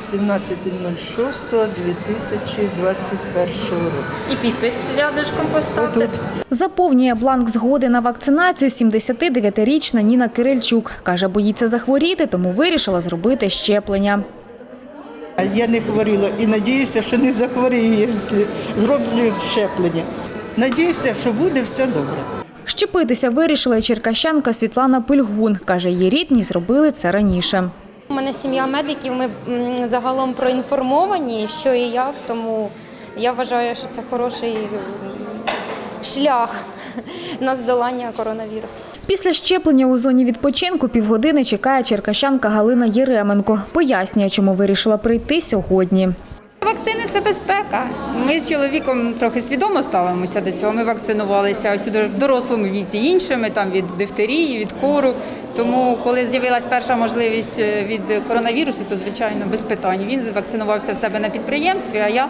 17.06.2021 року. І підпис рядышком поставте. Заповнює бланк згоди на вакцинацію 79-річна Ніна Кирильчук. Каже, боїться захворіти, тому вирішила зробити щеплення. Я не хворіла і надіюся, що не захворію, якщо зроблю щеплення. Надіюся, що буде все добре. Щепитися вирішила і черкащанка Світлана Пильгун. Каже, її рідні зробили це раніше. У мене сім'я медиків, ми загалом проінформовані, що і як, тому я вважаю, що це хороший шлях на здолання коронавірусу. Після щеплення у зоні відпочинку півгодини чекає черкащанка Галина Єременко. Пояснює, чому вирішила прийти сьогодні. Вакцини це безпека. Ми з чоловіком трохи свідомо ставимося до цього. Ми вакцинувалися ось у дорослому віці іншими, там від дифтерії, від кору. Тому, коли з'явилась перша можливість е, від коронавірусу, то звичайно без питань. Він вакцинувався в себе на підприємстві, а я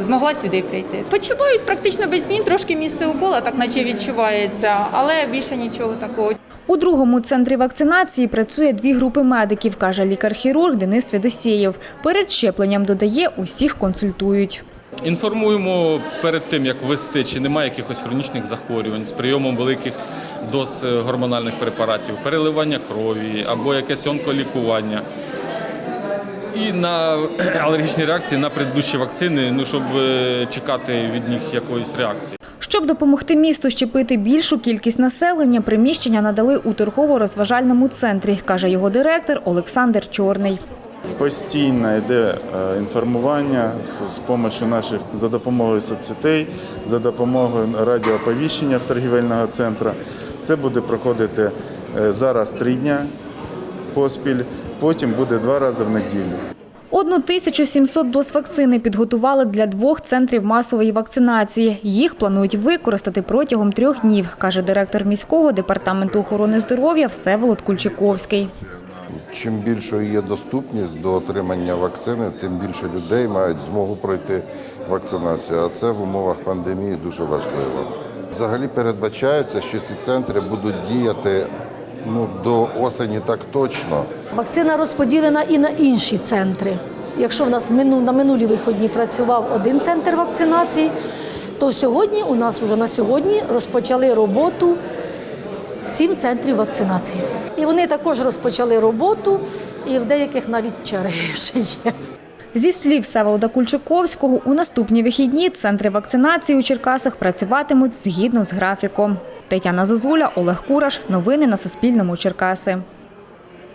змогла сюди прийти. Почуваюсь практично без змін, трошки місце укола, так наче відчувається, але більше нічого такого. У другому центрі вакцинації працює дві групи медиків, каже лікар-хірург Денис Федосєєв. Перед щепленням додає, усіх консультують. Інформуємо перед тим, як ввести, чи немає якихось хронічних захворювань з прийомом великих доз е, гормональних препаратів, переливання крові або якесь онколікування. І на алергічні реакції на предыдущі вакцини, ну щоб е, чекати від них якоїсь реакції. Щоб допомогти місту щепити більшу кількість населення, приміщення надали у торгово-розважальному центрі, каже його директор Олександр Чорний. Постійно йде е, інформування з- допомогою наших за допомогою соцсетей, за допомогою радіоповіщення в торгівельного центру. Це буде проходити е, зараз три дня поспіль, потім буде два рази в неділю. 1700 доз вакцини підготували для двох центрів масової вакцинації. Їх планують використати протягом трьох днів, каже директор міського департаменту охорони здоров'я Всеволод Кульчиковський. Чим більшою є доступність до отримання вакцини, тим більше людей мають змогу пройти вакцинацію. А це в умовах пандемії дуже важливо. Взагалі передбачається, що ці центри будуть діяти ну, до осені так точно. Вакцина розподілена і на інші центри. Якщо в нас на минулі виходні працював один центр вакцинації, то сьогодні у нас вже на сьогодні розпочали роботу сім центрів вакцинації. І вони також розпочали роботу, і в деяких навіть черги вже є. Зі слів Всеволода Кульчиковського, у наступні вихідні центри вакцинації у Черкасах працюватимуть згідно з графіком. Тетяна Зозуля, Олег Кураш. Новини на Суспільному. Черкаси.